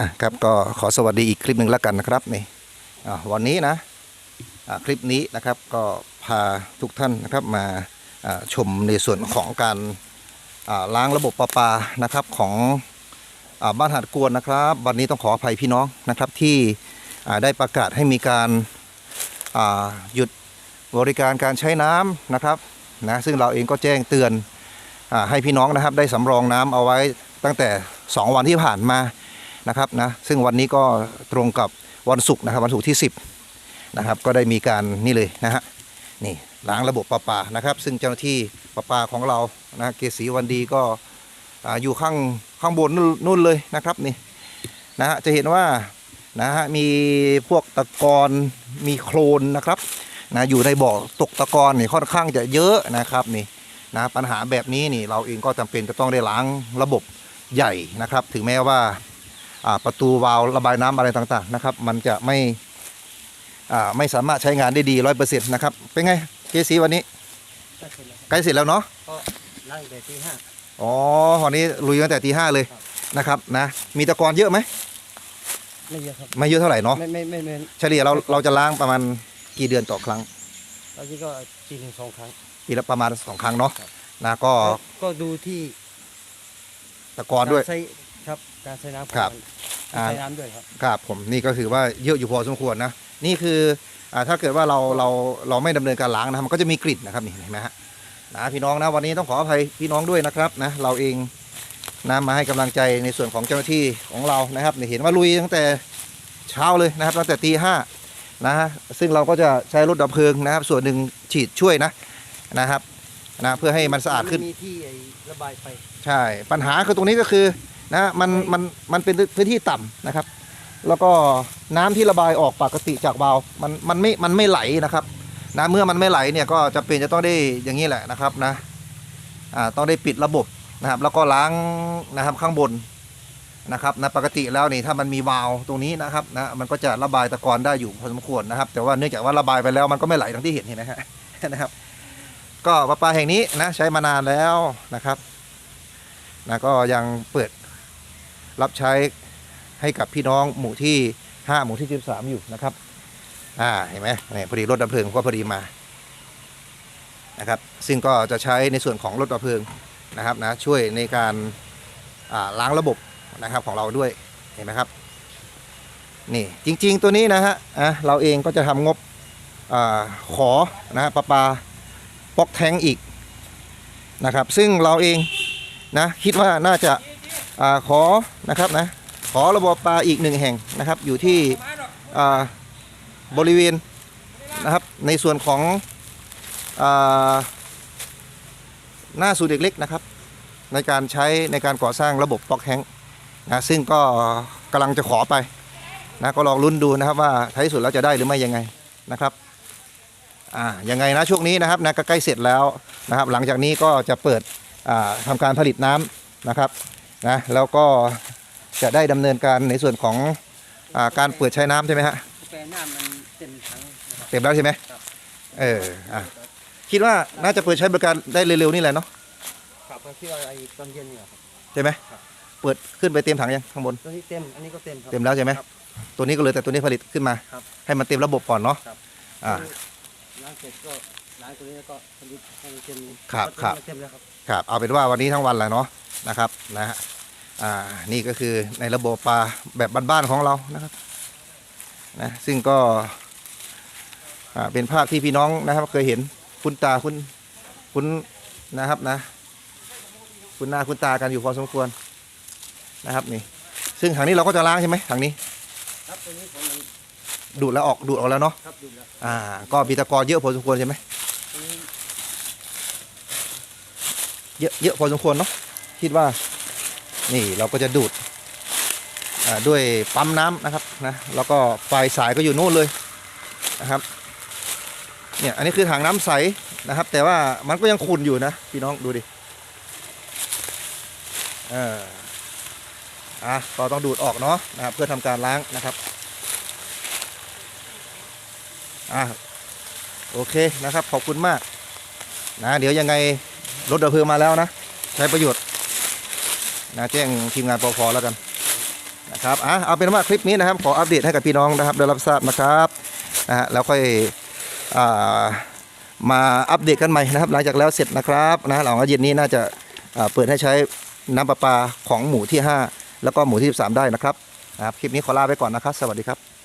อะครับก็ขอสวัสดีอีกคลิปหนึ่งแล้วกันนะครับนี่วันนี้นะคลิปนี้นะครับก็พาทุกท่านนะครับมาชมในส่วนของการล้างระบบประปานะครับของอบ้านหาดกวนนะครับ วันนี้ต้องขออภัยพี่น้องนะครับที่ได้ประกาศให้มีการาหยุดบริการการใช้น้ำนะครับนะซึ่งเราเองก็แจ้งเตือนอให้พี่น้องนะครับได้สำรองน้ำเอาไว้ตั้งแต่ 2 วันที่ผ่านมา นะครับนะซึ่งวันนี้ก็ตรงกับวันศุกร์นะครับวันศุกร์ที่ 10นะครับก็ได้มีการนี่เลยนะฮะนี่ล้างระบบประปานะครับ ซึ่งเจ้าหน้าที่ประปาของเรานะเกษีวันดีก็ออยู่ข้างข้างบนนู่นเลยนะครับนี่นะฮะจะเห็นว่านะฮะมีพวกตะกอนมีโคลนนะครับนะอยู่ในบ่อตกตะกอนนี่ค่อนข้างจะเยอะนะครับนี่นะปัญหาแบบนี้นี่เราเองก็จำเป็นจะต้องได้ล้างระบบใหญ่นะครับ ถึงแม้ว่า ประตูวาล์วระบายน้ำอะไรต่างๆนะครับ มันจะไม่อ่าไม่สามารถใช้งานได้ดีร้อยเปอร์เซ็นต์นะครับ เป็นไงเคสีวันนี้ก็เสร็จแล้วครับใกล้เสร็จแล้วเนาะก็ล้างแต่ตีห้าอ๋อวันนี้ลุยตั้งแต่ตีห้าเลยครับนะครับนะมีตะกอนเยอะไหมไม่เยอะครับไม่เยอะเท่าไหร่เนาะไม่ไม่ไม่ไม่เฉลี่ยเราเราจะล้างประมาณกี่เดือนต่อครั้งตอนนี้ก็ปีหนึ่งสองครั้งปีละประมาณสองครั้งเนาะครับนะก็ก็ดูที่ตะกอนด้วยการใช้ครับ การใช้น้ำของครับมันอ่า ใช้น้ำด้วยครับ ครับผมนี่ก็คือว่าเยอะอยู่พอสมควรนะนี่คืออ่าถ้าเกิดว่าเราเราเราไม่ดำเนินการล้างนะมันก็จะมีกลิ่นนะครับนี่เห็นไหมฮะนะพี่น้องนะวันนี้ต้องขออภัยพี่น้องด้วยนะครับนะเราเองนะมาให้กำลังใจในส่วนของเจ้าหน้าที่ของเรานะครับนี่เห็นว่าลุยตั้งแต่เช้าเลยนะครับตั้งแต่ตีห้านะฮะซึ่งเราก็จะใช้รถดับเพลิงนะครับ ส่วนหนึ่งฉีดช่วยนะนะครับนะเพื่อให้มันสะอาดขึ้นมีที่ไอ้ระบายไฟ ใช่ ปัญหาคือตรงนี้ก็คือ นะมันมันมันเป็นพื้นที่ต่ำนะครับ แล้วก็น้ำที่ระบายออกปกติจากวาล์วมันมันไม่มันไม่ไหลนะครับนะเมื่อมันไม่ไหลเนี่ยก็จะเป็นจะต้องได้อย่างนี้แหละนะครับนะอ่าต้องได้ปิดระบบนะครับ แล้วก็ล้างนะครับข้างบนนะครับนะปกติแล้วนี่ถ้ามันมีวาล์วตรงนี้นะครับนะมันก็จะระบายตะกอนได้อยู่พอสมควรนะครับ แต่ว่าเนื่องจากว่าระบายไปแล้วมันก็ไม่ไหลทั้งที่เห็นเห็นไหมฮะนะครับ ก็ประปาแห่งนี้นะใช้มานานแล้วนะครับนะก็ยังเปิด รับใช้ให้กับพี่น้องหมู่ที่ 5 หมู่ที่ 13 อยู่นะครับ อ่าเห็นไหมเนี่ยพอดีรถดับเพลิงก็พอดีมานะครับซึ่งก็จะใช้ในส่วนของรถดับเพลิงนะครับนะช่วยในการล้างระบบนะครับของเราด้วยเห็นไหมครับนี่จริง ๆ ตัวนี้นะฮะอะเราเองก็จะทำงบอขอนะฮะประปาป๊อกแทงอีกนะครับ ซึ่งเราเองนะคิดว่าน่าจะ ขอนะครับนะขอระบบปลาอีกหนึ่งแห่งนะครับ อยู่ที่บริเวณนะครับในส่วนของอหน้าสูตรเด็กเล็กนะครับ ในการใช้ในการก่อสร้างระบบปอกแฮงนะซึ่งก็กำลังจะขอไปนะก็ลองลุ้นดูนะครับว่าท้ายสุดแล้วจะได้หรือไม่ยังไงนะครับอ่ายังไงนะช่วงนี้นะครับนะก็ใกล้เสร็จแล้วนะครับ หลังจากนี้ก็จะเปิดอ่าทำการผลิตน้ำนะครับ นะแล้วก็จะได้ดำเนินการในส่วนของอาการเปิดใช้น้ำใช่ไหมฮะแปลงน้ำมันเต็มถังนะครับ เต็มแล้วใช่ไหมครับ เอออะคิดว่าน่าจะเปิดใช้บริการได้เร็วๆนี่แหละเนาะครับก็ที่ว่าไอ้ตอนเย็นเนี่ยครับ ใช่ไหมครับ เปิดขึ้นไปเต็มถังยังข้างบน ตัวนี้เต็ม อันนี้ก็เต็มครับ เต็มแล้วใช่ไหมครับตัวนี้ก็เหลยแต่ตัวนี้ผลิตขึ้นมา ครับให้มันเต็มระบบก่อนเนาะครับ อ่า ล้างเสร็จก็ ล้างตัวนี้แล้วก็ผลิตให้มันเต็มครับก็ครับ เต็มแล้วครับ ครับเอาเป็นว่าวันนี้ทั้งวันแหละเนาะนะครับนะฮะอ่านี่ก็คือในระบบปลาแบบบ้านๆของเรานะครับนะซึ่งก็อ่าเป็นภาพที่พี่น้องนะครับ เคยเห็นคุณตาคุณคุณนะครับนะ คุณหน้าคุณตากันอยู่พอสมควรนะครับนี่ ซึ่งถังนี้เราก็จะล้างใช่ไหมถังนี้ครับตัวนี้ผมมันดูดแล้วออกดูดออกแล้วเนาะครับดูแล้ว อ่า ก็มีตะกอนเยอะพอสมควรใช่ไหม ตัวนี้ เยอะเยอะพอสมควรเนาะคิดว่า นี่เราก็จะดูดด้วยปั๊มน้ำนะครับนะแล้วก็ปลายสายก็อยู่โน่นเลยนะครับเนี่ยอันนี้คือถังน้ำใสนะครับ แต่ว่ามันก็ยังขุ่นอยู่นะพี่น้องดูดิเอออะก็ต้องดูดออกเนาะนะครับเพื่อทำการล้างนะครับอะโอเคนะครับขอบคุณมากนะเดี๋ยวยังไง รถดับเพลิงมาแล้วนะ ใช้ประโยชน์นะแจ้งทีมงานปพแล้วกันนะครับอะเอาเป็นว่าคลิปนี้นะครับ ขออัปเดตให้กับพี่น้องนะครับได้รับทราบนะครับนะฮะแล้วค่อยอ่ามาอัปเดตกันใหม่นะครับ หลังจากแล้วเสร็จนะครับนะหลังจากเย็นนี้น่าจะอ่าเปิดให้ใช้น้ำประปาของหมู่ที่ 5 แล้วก็หมู่ที่ 13 ได้นะครับนะครับ คลิปนี้ขอลาไปก่อนนะครับ สวัสดีครับ